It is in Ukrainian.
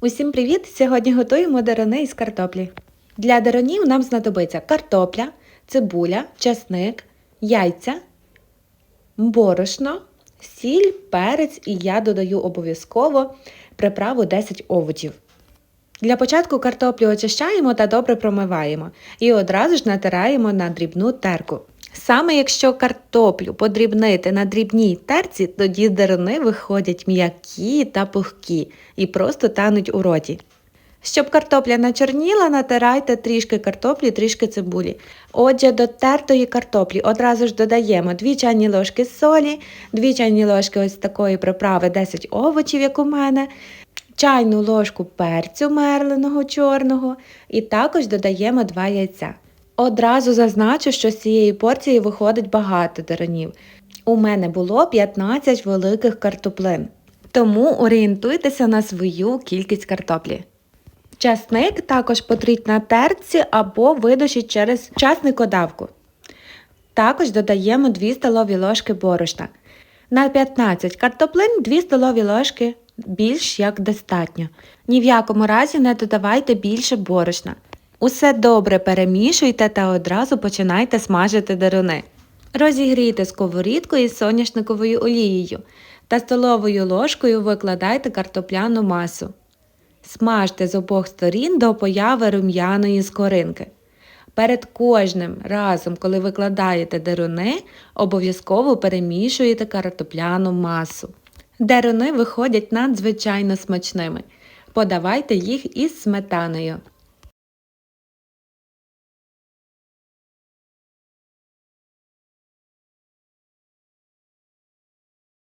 Усім привіт! Сьогодні готуємо дерони із картоплі. Для деронів нам знадобиться картопля, цибуля, часник, яйця, борошно, сіль, перець і я додаю обов'язково приправу 10 овочів. Для початку картоплю очищаємо та добре промиваємо і одразу ж натираємо на дрібну терку. Саме якщо картоплю подрібнити на дрібній терці, тоді деруни виходять м'які та пухкі і просто тануть у роті. Щоб картопля не чорніла, натирайте трішки картоплі, трішки цибулі. Отже, до тертої картоплі одразу ж додаємо 2 чайні ложки солі, 2 чайні ложки ось такої приправи 10 овочів, як у мене, чайну ложку перцю мерленого чорного і також додаємо 2 яйця. Одразу зазначу, що з цієї порції виходить багато деронів. У мене було 15 великих картоплин, тому орієнтуйтеся на свою кількість картоплі. Часник також потріть на терці або видушіть через часникодавку. Також додаємо 2 столові ложки борошна. На 15 картоплин 2 столові ложки більш як достатньо. Ні в якому разі не додавайте більше борошна. Усе добре перемішуйте та одразу починайте смажити деруни. Розігрійте сковорідку із соняшниковою олією та столовою ложкою викладайте картопляну масу. Смажте з обох сторін до появи рум'яної скоринки. Перед кожним разом, коли викладаєте деруни, обов'язково перемішуєте картопляну масу. Деруни виходять надзвичайно смачними. Подавайте їх із сметаною.